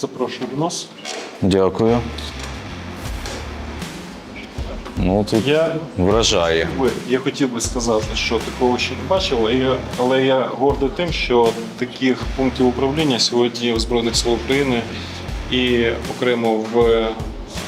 Запрошую до нас. Дякую. Ну, тут Я, вражає. би- я хотів би сказати, що такого ще не бачив, але я, але я гордий тим, що таких пунктів управління сьогодні в Збройних сил України і окремо в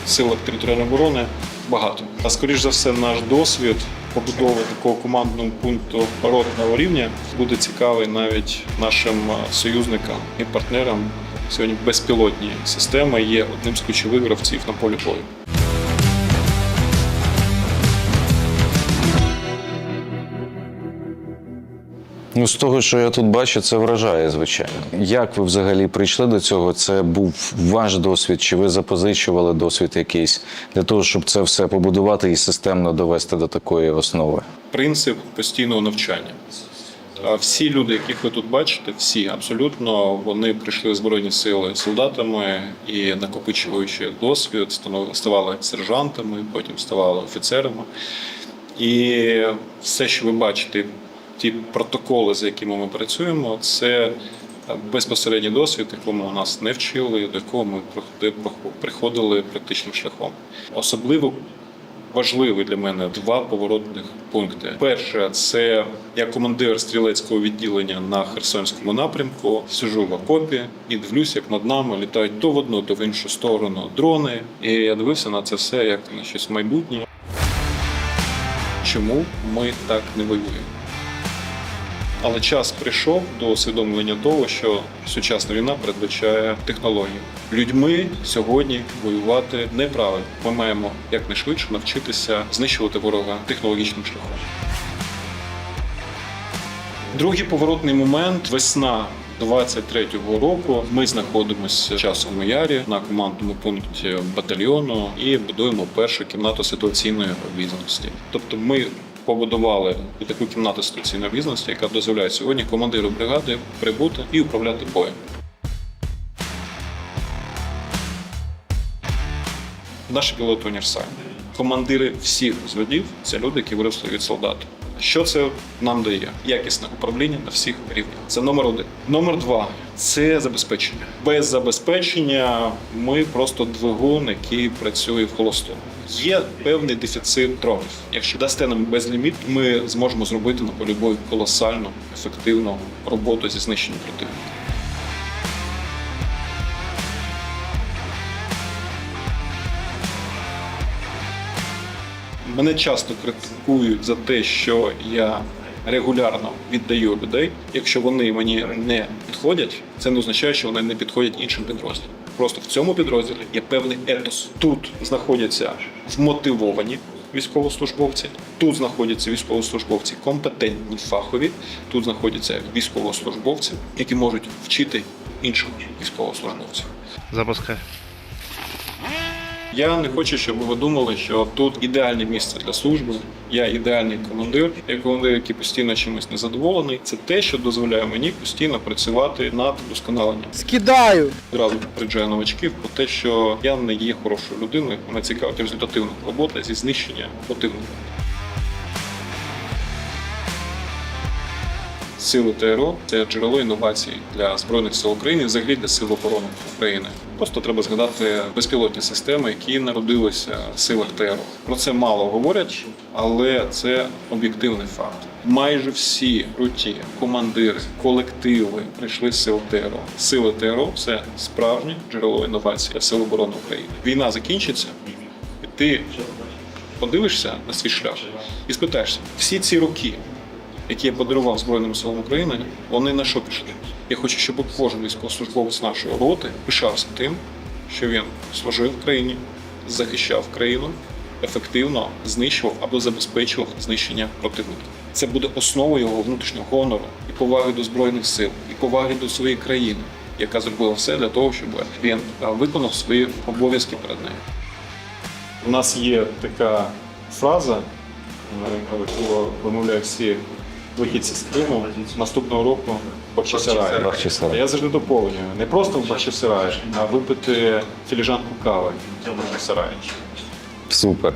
силах територіальної оборони багато. А скоріш за все, наш досвід побудови такого командного пункту ротного рівня буде цікавий навіть нашим е, союзникам і партнерам. Сьогодні безпілотні системи є одним з ключових гравців на полі бою. Ну, з того, що я тут бачу, це вражає, звичайно. Як ви взагалі прийшли до цього? Це був ваш досвід, чи ви запозичували досвід якийсь для того, щоб це все побудувати і системно довести до такої основи? принцип постійного навчання. Всі люди, яких ви тут бачите, всі абсолютно вони прийшли збройні сили солдатами і накопичуючи досвід, ставали сержантами, потім ставали офіцерами. І все, що ви бачите, ті протоколи, за якими ми працюємо, це безпосередній досвід, якому нас не вчили, до якого ми приходили практичним шляхом. Особливо важливі для мене два поворотних пункти. Перше, це я командир стрілецького відділення на Херсонському напрямку. Сижу в окопі і дивлюсь, як над нами літають то в одну, то в іншу сторону дрони. І я дивився на це все як на щось майбутнє. Чому ми так не воюємо? Але час прийшов до усвідомлення того, що сучасна війна передбачає технологію. Людьми сьогодні воювати неправильно. Ми маємо якнайшвидше навчитися знищувати ворога технологічним шляхом. Другий поворотний момент весна 23-го року. Ми знаходимося в часовому ярі на командному пункті батальйону і будуємо першу кімнату ситуаційної обізнаності. Тобто, ми побудували таку кімнату ситуаційного бізнесу, яка дозволяє сьогодні командиру бригади прибути і управляти боєм. Наші пілоти універсальні. Командири всіх зводів це люди, які виросли від солдата. Що це нам дає? Якісне управління на всіх рівнях. Це номер один. Номер два це забезпечення. Без забезпечення ми просто двигун, який працює в холостому. Є певний дефіцит дронів. Якщо дасте нам безліміт, ми зможемо зробити на полі бою колосальну, ефективну роботу зі знищенням противника. Мене часто критикують за те, що я регулярно віддаю людей. Якщо вони мені не підходять, це не означає, що вони не підходять іншим підрозділам. Просто в цьому підрозділі є певний етос. Тут знаходяться вмотивовані військовослужбовці, тут знаходяться військовослужбовці компетентні, фахові, тут знаходяться військовослужбовці, які можуть вчити інших військовослужбовців. Запускай. Я не хочу, щоб ви думали, що тут ідеальне місце для служби. Я ідеальний командир. Я командир, який постійно чимось незадоволений. Це те, що дозволяє мені постійно працювати над вдосконаленням. Скидаю. Одразу попереджаю новачків про те, що я не є хорошою людиною. Мене цікавить результативна робота зі знищення противника. Сили ТРО це джерело інновацій для збройних сил України, взагалі для сил оборони України. Просто треба згадати безпілотні системи, які народилися в силах ТРО. Про це мало говорять, але це об'єктивний факт. Майже всі круті командири, колективи прийшли з сил ТРО. Сили ТРО це справжнє джерело інновацій для сил оборони України. Війна закінчиться, і ти подивишся на свій шлях і спитаєшся, всі ці роки, які я подарував Збройним силам України, вони на що пішли? Я хочу, щоб кожен військовослужбовець нашої роти пишався тим, що він служив в країні, захищав країну, ефективно знищував або забезпечував знищення противника. Це буде основою його внутрішнього гонору і поваги до збройних сил, і поваги до своєї країни, яка зробила все для того, щоб він виконав свої обов'язки перед нею. У нас є така фраза, е, яку вимовляють всі вихідці з Криму наступного року Бахчисарай. Бахчисарай. Я завжди доповнюю. Не просто в Бахчисараї, а випити філіжанку кави в Бахчисараї. Супер.